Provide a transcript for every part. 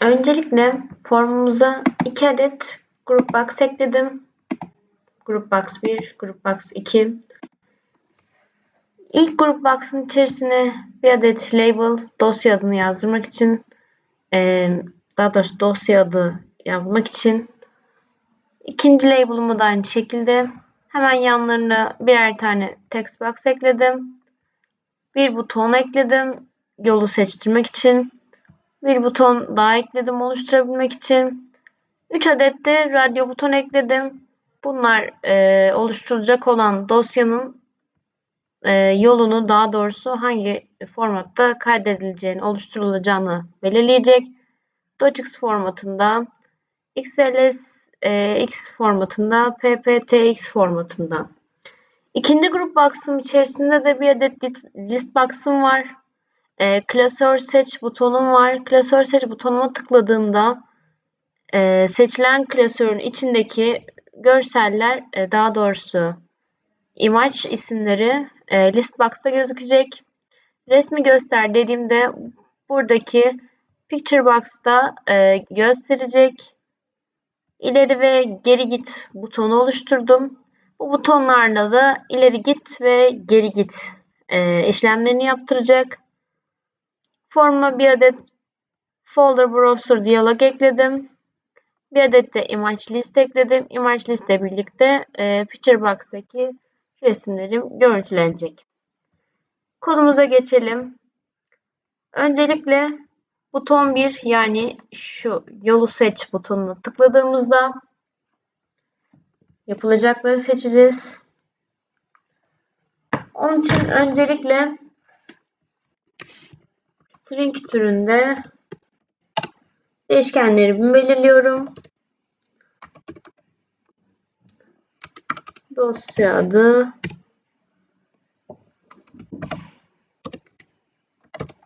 Öncelikle formumuza 2 adet group box ekledim. Group box 1, group box 2. İlk group box'ın içerisine bir adet label dosya adını yazdırmak için daha doğrusu dosya adı yazmak için ikinci label'ımı da aynı şekilde hemen yanlarına birer tane text box ekledim. Bir buton ekledim yolu seçtirmek için. Bir buton daha ekledim oluşturabilmek için. 3 adet de radyo buton ekledim. Bunlar e, oluşturulacak olan dosyanın e, yolunu daha doğrusu hangi formatta kaydedileceğini, oluşturulacağını belirleyecek. docx formatında, XLS e, X formatında, PPTX formatında. İkinci grup box'ım içerisinde de bir adet list box'ım var. E, klasör seç butonum var. Klasör seç butonuma tıkladığımda e, seçilen klasörün içindeki görseller e, daha doğrusu image isimleri e, list box'ta gözükecek. Resmi göster dediğimde buradaki picture box'ta e, gösterecek. İleri ve geri git butonu oluşturdum. Bu butonlarla da ileri git ve geri git e, işlemlerini yaptıracak. Forma bir adet folder browser diyalog ekledim. Bir adet de image list ekledim. Image list ile birlikte e, picture box'taki resimlerim görüntülenecek. Kodumuza geçelim. Öncelikle buton 1 yani şu yolu seç butonuna tıkladığımızda yapılacakları seçeceğiz. Onun için öncelikle string türünde değişkenlerimi belirliyorum. Dosya adı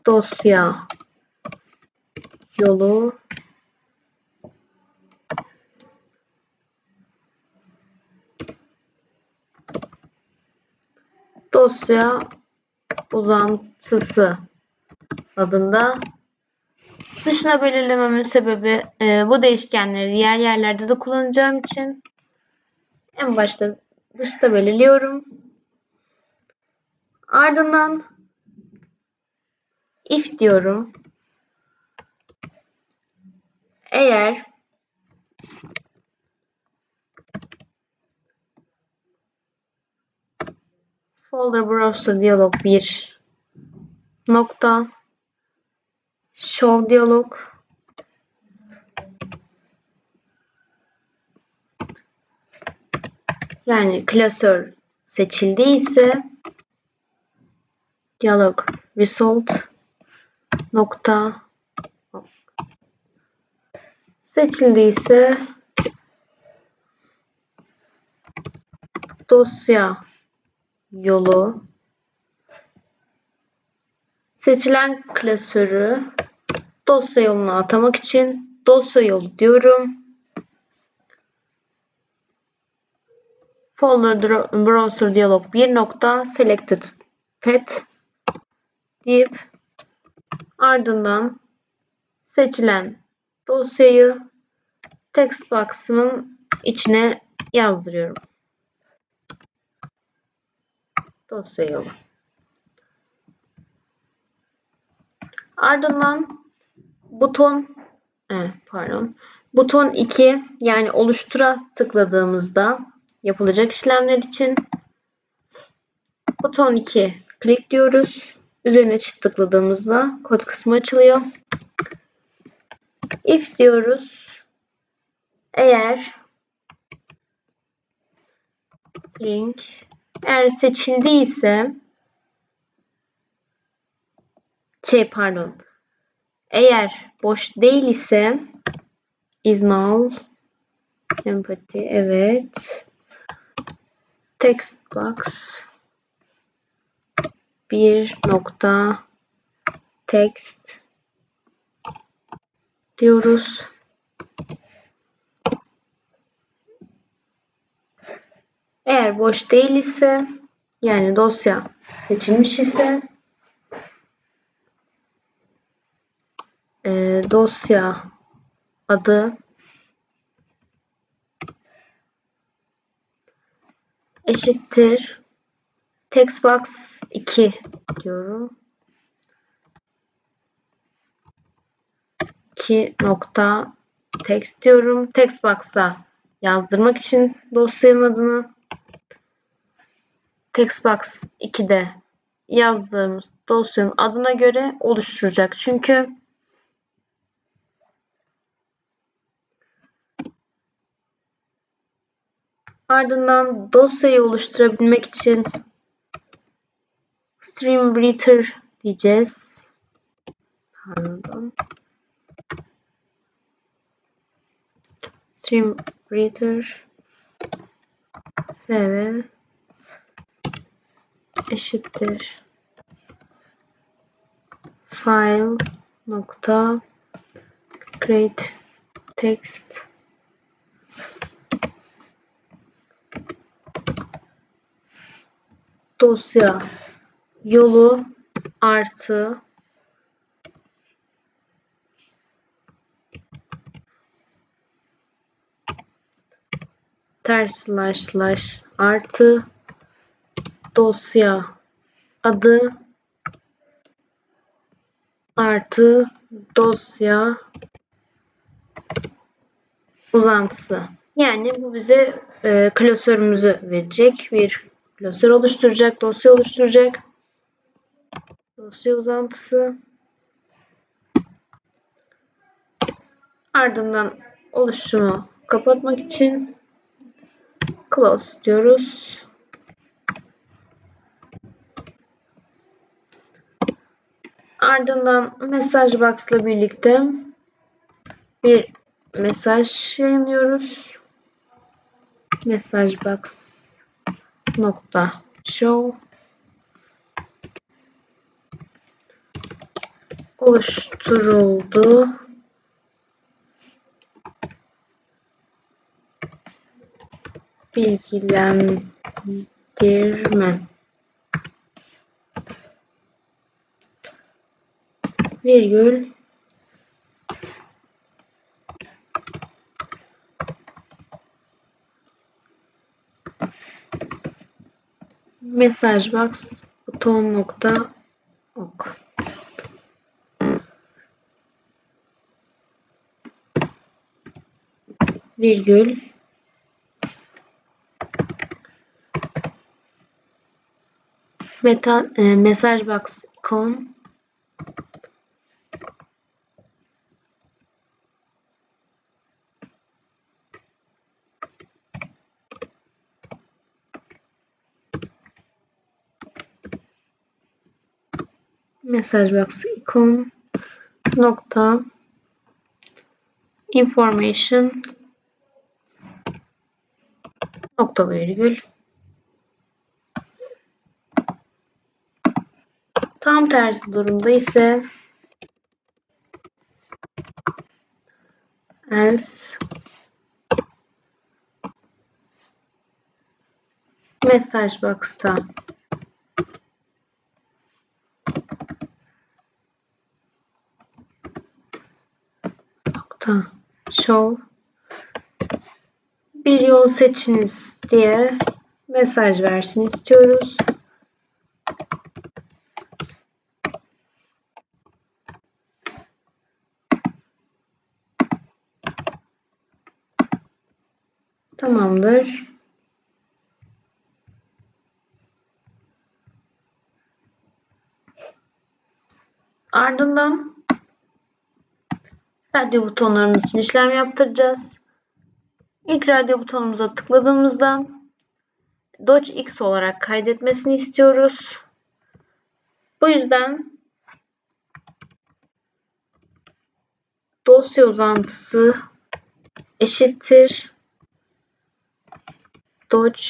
dosya yolu dosya uzantısı adında dışına belirlememin sebebi e, bu değişkenleri diğer yerlerde de kullanacağım için en başta dışta belirliyorum. Ardından if diyorum. Eğer folder browser diyalog 1 nokta show diyalog. Yani klasör seçildiyse diyalog result nokta seçildiyse dosya yolu. Seçilen klasörü dosya yoluna atamak için dosya yolu diyorum. Folder browser dialog 1 nokta selected path deyip ardından seçilen dosyayı text box'ımın içine yazdırıyorum. Dosya yolu. Ardından buton eh, pardon buton 2 yani oluştura tıkladığımızda yapılacak işlemler için buton 2 klik diyoruz. Üzerine çift tıkladığımızda kod kısmı açılıyor. If diyoruz. Eğer string eğer seçildiyse şey pardon eğer boş değil ise is null empathy evet text box bir nokta text diyoruz. Eğer boş değil ise yani dosya seçilmiş ise e, dosya adı eşittir textbox 2 diyorum. 2 nokta text diyorum. Textbox'a yazdırmak için dosyanın adını textbox 2'de yazdığımız dosyanın adına göre oluşturacak. Çünkü ardından dosyayı oluşturabilmek için stream breather diyeceğiz. Pardon. Stream breather sv eşittir file nokta create text dosya yolu artı ters slash slash artı dosya adı artı dosya uzantısı. Yani bu bize e, klasörümüzü verecek. Bir klasör oluşturacak, dosya oluşturacak. Dosya uzantısı. Ardından oluşumu kapatmak için close diyoruz. Ardından mesaj box ile birlikte bir mesaj yayınlıyoruz. Mesaj box nokta. Show. Oluşturuldu. Bilgilendirme. Virgül mesaj box ok. Virgül. Meta e, mesaj ikon mesaj box ikon nokta information nokta virgül. Tam tersi durumda ise else mesaj box'ta nokta show bir yol seçiniz diye mesaj versin istiyoruz. Tamamdır. Ardından radyo butonlarımız için işlem yaptıracağız. İlk radyo butonumuza tıkladığımızda Dodge X olarak kaydetmesini istiyoruz. Bu yüzden dosya uzantısı eşittir Dodge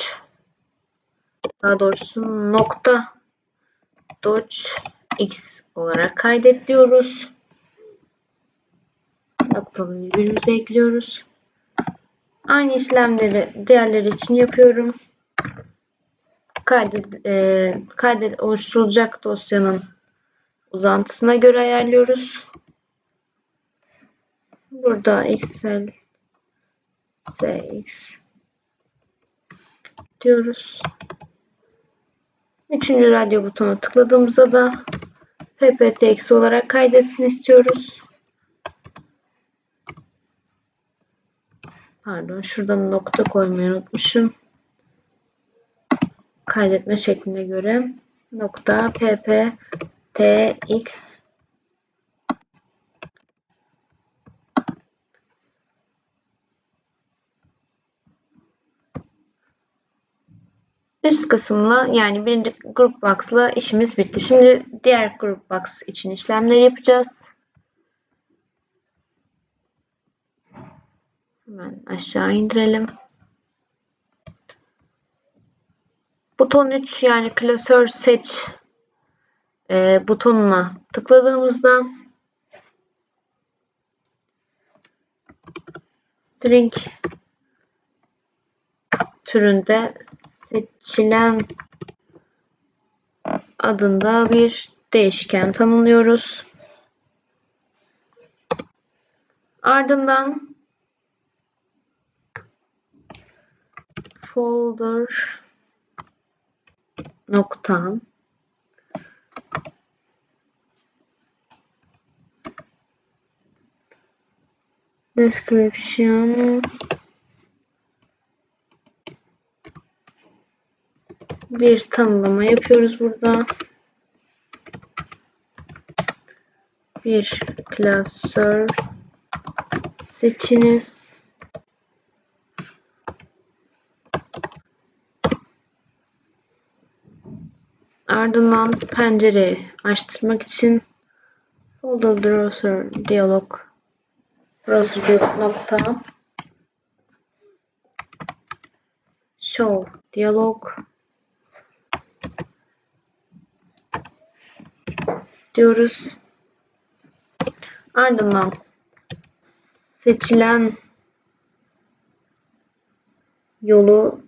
daha doğrusu nokta Dodge X olarak kaydet diyoruz. Noktalı virgülümüzü ekliyoruz. Aynı işlemleri diğerleri için yapıyorum. Kaydet, e, kaydet oluşturulacak dosyanın uzantısına göre ayarlıyoruz. Burada Excel CX diyoruz. Üçüncü radyo butonu tıkladığımızda da pptx olarak kaydetsin istiyoruz. Pardon şuradan nokta koymayı unutmuşum. Kaydetme şekline göre nokta pptx Üst kısımla yani birinci group box'la işimiz bitti. Şimdi diğer group box için işlemleri yapacağız. Hemen aşağı indirelim. Buton 3 yani klasör seç e, butonuna tıkladığımızda string türünde seçilen adında bir değişken tanımlıyoruz. Ardından folder nokta description bir tanımlama yapıyoruz burada. Bir klasör seçiniz. Ardından pencereyi açtırmak için folder browser diyalog browser diyalog nokta show diyalog diyoruz. Ardından seçilen yolu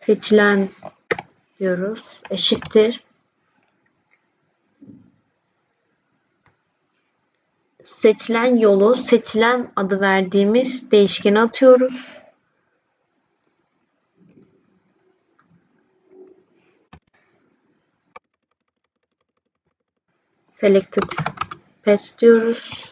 seçilen diyoruz. Eşittir. Seçilen yolu seçilen adı verdiğimiz değişkene atıyoruz. selected path diyoruz.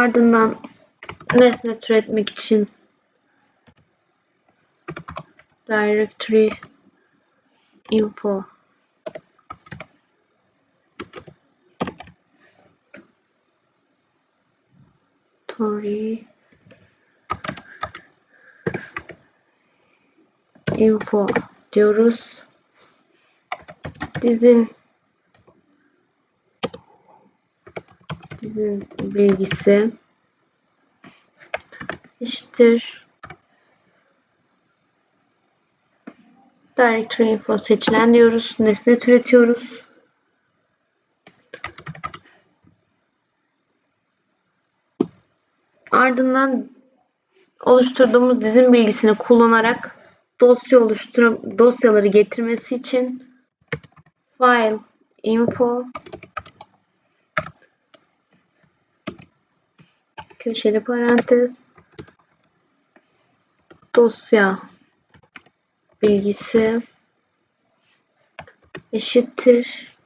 Ardından nesne türetmek için directory info Tori info diyoruz. Dizin dizin bilgisi eşittir directory info seçilen diyoruz. Nesne türetiyoruz. Ardından oluşturduğumuz dizin bilgisini kullanarak dosya oluşturup dosyaları getirmesi için file info köşeli parantez dosya bilgisi eşittir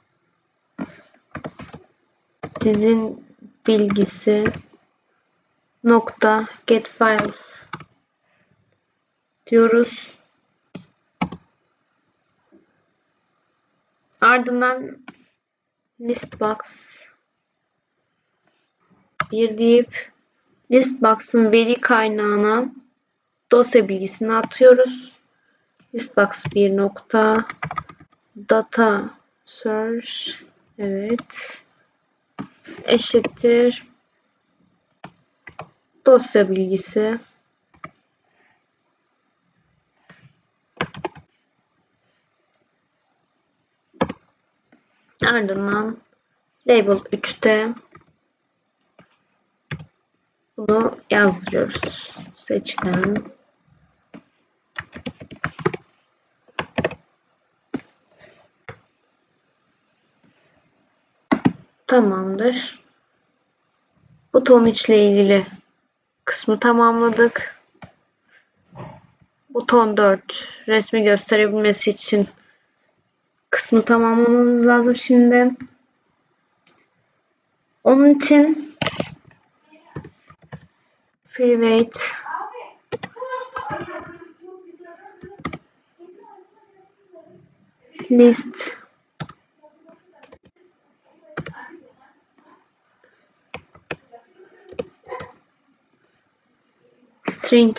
dizin bilgisi nokta get files diyoruz. Ardından listbox bir deyip listbox'ın veri kaynağına dosya bilgisini atıyoruz. Listbox bir nokta. Data search. Evet. Eşittir. Dosya bilgisi. Ardından label 3'te bunu yazdırıyoruz. Seçkin Tamamdır. Buton 3 ile ilgili kısmı tamamladık. Buton 4 resmi gösterebilmesi için kısmı tamamlamamız lazım şimdi. Onun için private list. String.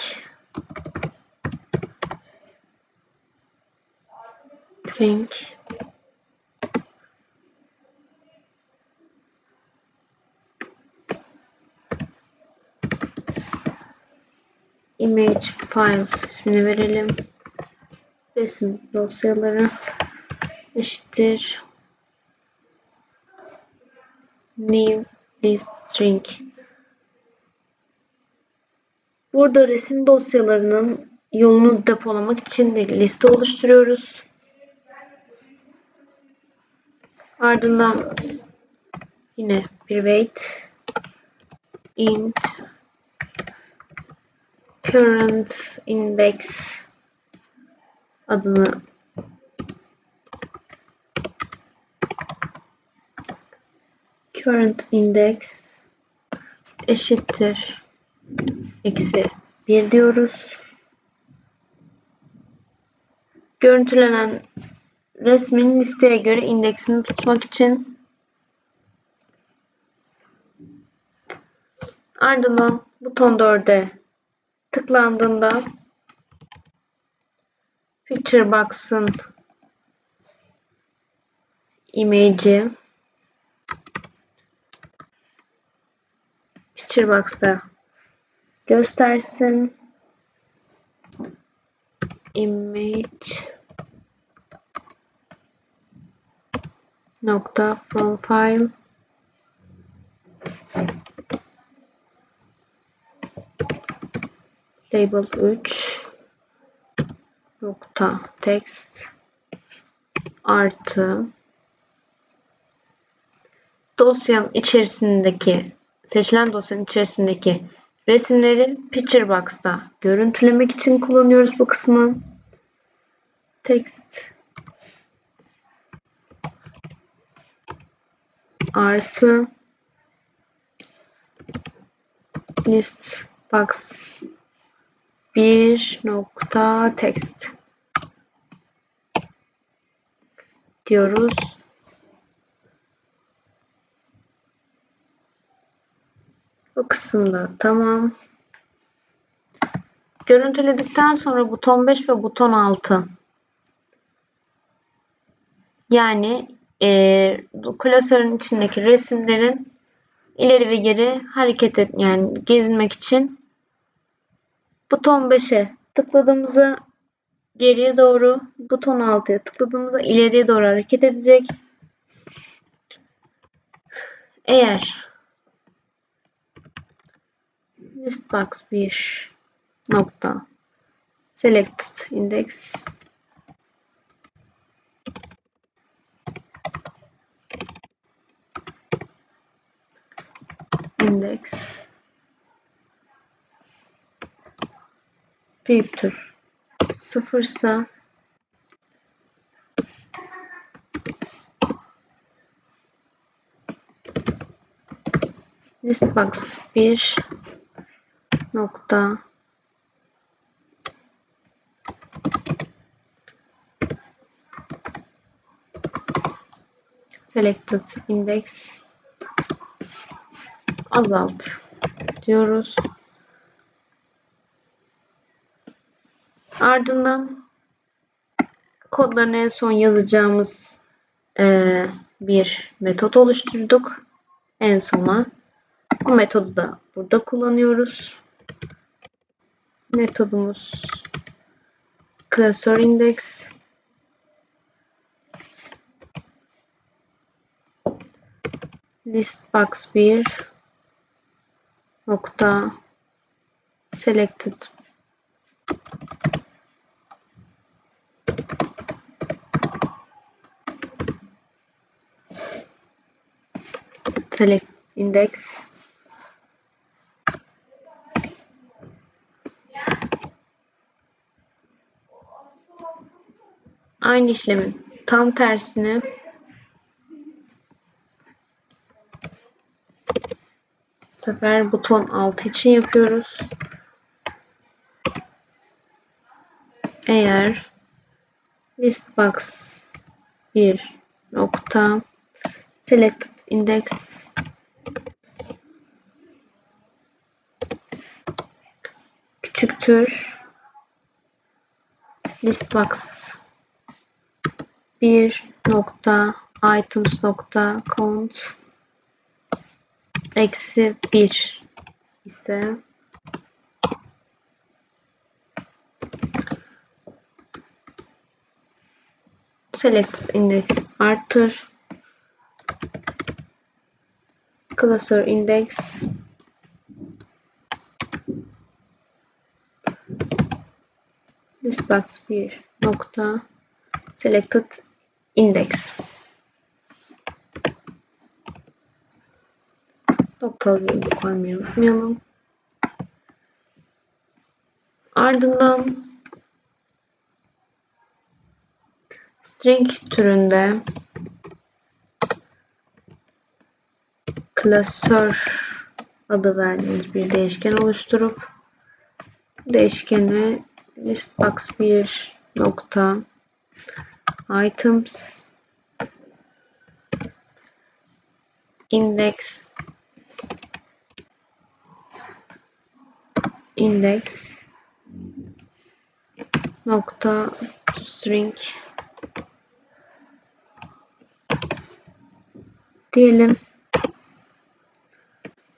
String image files ismini verelim. Resim dosyaları eşittir new list string. Burada resim dosyalarının yolunu depolamak için bir liste oluşturuyoruz. Ardından yine bir wait int current index adını current index eşittir eksi 1 diyoruz. Görüntülenen resmin listeye göre indeksini tutmak için ardından buton 4'e tıklandığında Picture Box'ın image'i Picture Box'ta göstersin. Image nokta from label 3 nokta. Text. Artı. Dosyanın içerisindeki seçilen dosyanın içerisindeki resimleri Picture Box'ta görüntülemek için kullanıyoruz bu kısmı. Text. Artı. List box bir nokta text diyoruz. Bu kısımda tamam. Görüntüledikten sonra buton 5 ve buton 6. Yani e, klasörün içindeki resimlerin ileri ve geri hareket et yani gezinmek için buton 5'e tıkladığımızda geriye doğru buton 6'ya tıkladığımızda ileriye doğru hareket edecek. Eğer listbox 1 nokta selected index index büyüktür sıfırsa. Listbox 1 nokta. Selected index. Azalt diyoruz. Ardından kodlarını en son yazacağımız e, bir metot oluşturduk. En sona. Bu metodu da burada kullanıyoruz. Metodumuz klasör index listbox 1 nokta selected select index aynı işlemin tam tersini bu sefer buton altı için yapıyoruz. Eğer listbox bir nokta selected index. Küçüktür listbox bir nokta items nokta count. Eksi bir ise. Select index arttır cluster index. Listbox bir nokta. Selected index. Noktalı virgül koymayı unutmayalım. Ardından string türünde klasör adı verdiğimiz bir değişken oluşturup değişkeni listbox bir nokta items index index nokta string diyelim.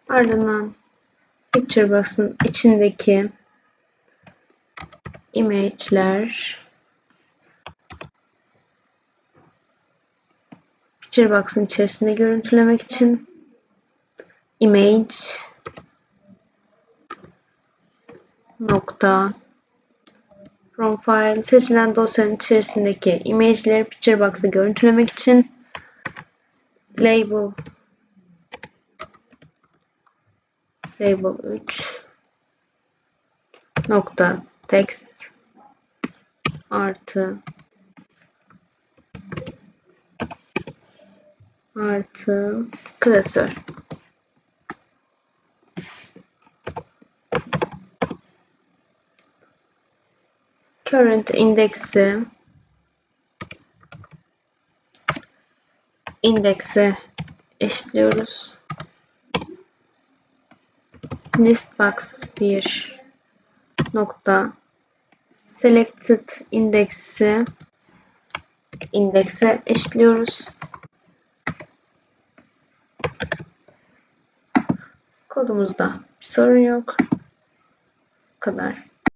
Ardından picture box'ın içindeki image'ler. Picture box'ın içerisinde görüntülemek için image nokta from file seçilen dosyanın içerisindeki image'leri picture box'a görüntülemek için label label 3 nokta. Text. Artı. Artı. Klasör. Current index'i indekse eşitliyoruz. Listbox 1 nokta selected index'i indekse eşitliyoruz. Kodumuzda bir sorun yok. Bu kadar.